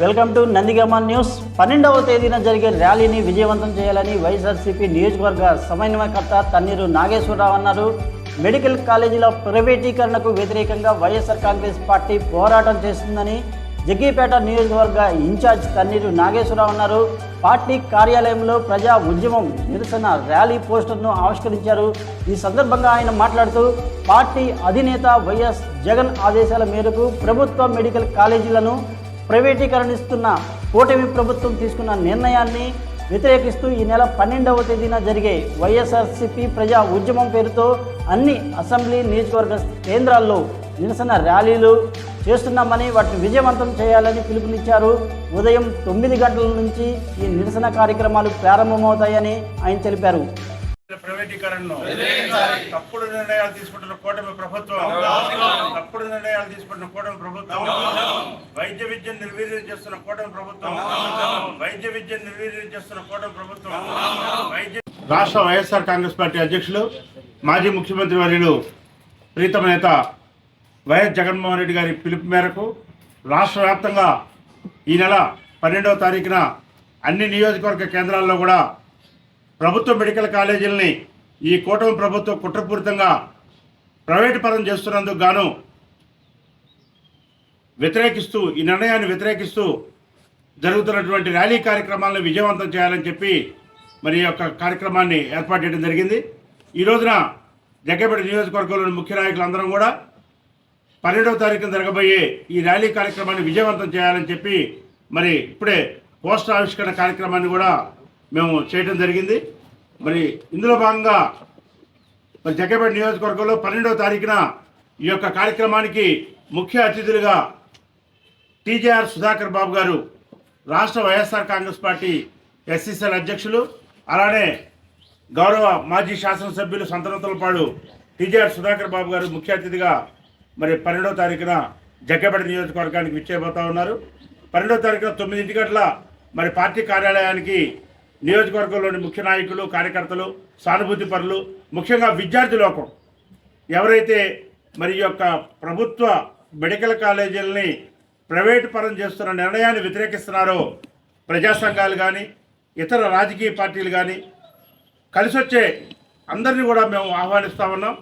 Welcome to Nandigama news. పన్నెండవ తేదీన జరిగే ర్యాలీని విజయవంతం చేయాలని వైఎస్ఆర్సీపీ నియోజకవర్గ సమన్వయకర్త తన్నీరు నాగేశ్వరరావు అన్నారు. మెడికల్ కాలేజీల ప్రైవేటీకరణకు వ్యతిరేకంగా వైఎస్ఆర్ కాంగ్రెస్ పార్టీ పోరాటం చేస్తుందని జగ్గీపేట నియోజకవర్గ ఇన్ఛార్జ్ తన్నీరు నాగేశ్వరరావు అన్నారు. పార్టీ కార్యాలయంలో ప్రజా ఉద్యమం నిరసన ర్యాలీ పోస్టర్ను ఆవిష్కరించారు. ఈ సందర్భంగా ఆయన మాట్లాడుతూ పార్టీ అధినేత వైఎస్ జగన్ ఆదేశాల మేరకు ప్రభుత్వ మెడికల్ కాలేజీలను ప్రైవేటీకరణిస్తున్న కూటమి ప్రభుత్వం తీసుకున్న నిర్ణయాన్ని వ్యతిరేకిస్తూ ఈ నెల పన్నెండవ తేదీన జరిగే వైఎస్ఆర్సీపీ ప్రజా ఉద్యమం పేరుతో అన్ని అసెంబ్లీ నియోజకవర్గ కేంద్రాల్లో నిరసన ర్యాలీలు చేస్తున్నామని వాటిని విజయవంతం చేయాలని పిలుపునిచ్చారు. ఉదయం తొమ్మిది గంటల నుంచి ఈ నిరసన కార్యక్రమాలు ప్రారంభమవుతాయని ఆయన తెలిపారు. ప్రైవేటీకరణను తప్పుడు నిర్ణయాలు తీసుకుంటున్న కూటమి ప్రభుత్వం తప్పుడు నిర్ణయాలు తీసుకుంటున్న కూటమి ప్రభుత్వం వైద్య విద్యను నిర్వీర్యం చేస్తున్న కూటమి ప్రభుత్వం వైద్య విద్యను నిర్వీర్యం చేస్తున్న కూటమి ప్రభుత్వం వైద్య రాష్ట్ర వైఎస్ఆర్ కాంగ్రెస్ పార్టీ అధ్యక్షులు మాజీ ముఖ్యమంత్రి వర్యులు ప్రీతమ నేత వైఎస్ జగన్మోహన్ రెడ్డి గారి పిలుపు మేరకు రాష్ట్ర వ్యాప్తంగా ఈ నెల పన్నెండవ తారీఖున అన్ని నియోజకవర్గ కేంద్రాల్లో కూడా ప్రభుత్వ మెడికల్ కాలేజీలని ఈ కూటమి ప్రభుత్వం కుట్రపూరితంగా ప్రైవేటు పరం చేస్తున్నందుకు గాను వ్యతిరేకిస్తూ ఈ నిర్ణయాన్ని వ్యతిరేకిస్తూ జరుగుతున్నటువంటి ర్యాలీ కార్యక్రమాలను విజయవంతం చేయాలని చెప్పి మరి ఈ యొక్క కార్యక్రమాన్ని ఏర్పాటు చేయడం జరిగింది. ఈ రోజున జగ్గపేట నియోజకవర్గంలోని ముఖ్య నాయకులందరం కూడా పన్నెండవ తారీఖున జరగబోయే ఈ ర్యాలీ కార్యక్రమాన్ని విజయవంతం చేయాలని చెప్పి మరి ఇప్పుడే పోస్టర్ ఆవిష్కరణ కార్యక్రమాన్ని కూడా మేము చేయడం జరిగింది. మరి ఇందులో భాగంగా మరి జగ్గపేట నియోజకవర్గంలో పన్నెండవ తారీఖున ఈ యొక్క కార్యక్రమానికి ముఖ్య అతిథులుగా టీజేఆర్ సుధాకర్ బాబు గారు రాష్ట్ర వైఎస్ఆర్ కాంగ్రెస్ పార్టీ ఎస్సీసీఎల్ అధ్యక్షులు అలానే గౌరవ మాజీ శాసనసభ్యులు సంతనతలపాడు టీజేఆర్ సుధాకర్ బాబు గారు ముఖ్య అతిథిగా మరి పన్నెండవ తారీఖున జగ్గపేట నియోజకవర్గానికి విచ్చేయబోతా ఉన్నారు. పన్నెండవ తారీఖున తొమ్మిదింటి గంటల మరి పార్టీ కార్యాలయానికి నియోజకవర్గంలోని ముఖ్య నాయకులు కార్యకర్తలు సానుభూతి పరులు ముఖ్యంగా విద్యార్థి లోకం ఎవరైతే మరి యొక్క ప్రభుత్వ మెడికల్ కాలేజీలని ప్రైవేటు పరం చేస్తున్న నిర్ణయాన్ని వ్యతిరేకిస్తున్నారో ప్రజా సంఘాలు కానీ ఇతర రాజకీయ పార్టీలు కానీ కలిసొచ్చే అందరినీ కూడా మేము ఆహ్వానిస్తా ఉన్నాం.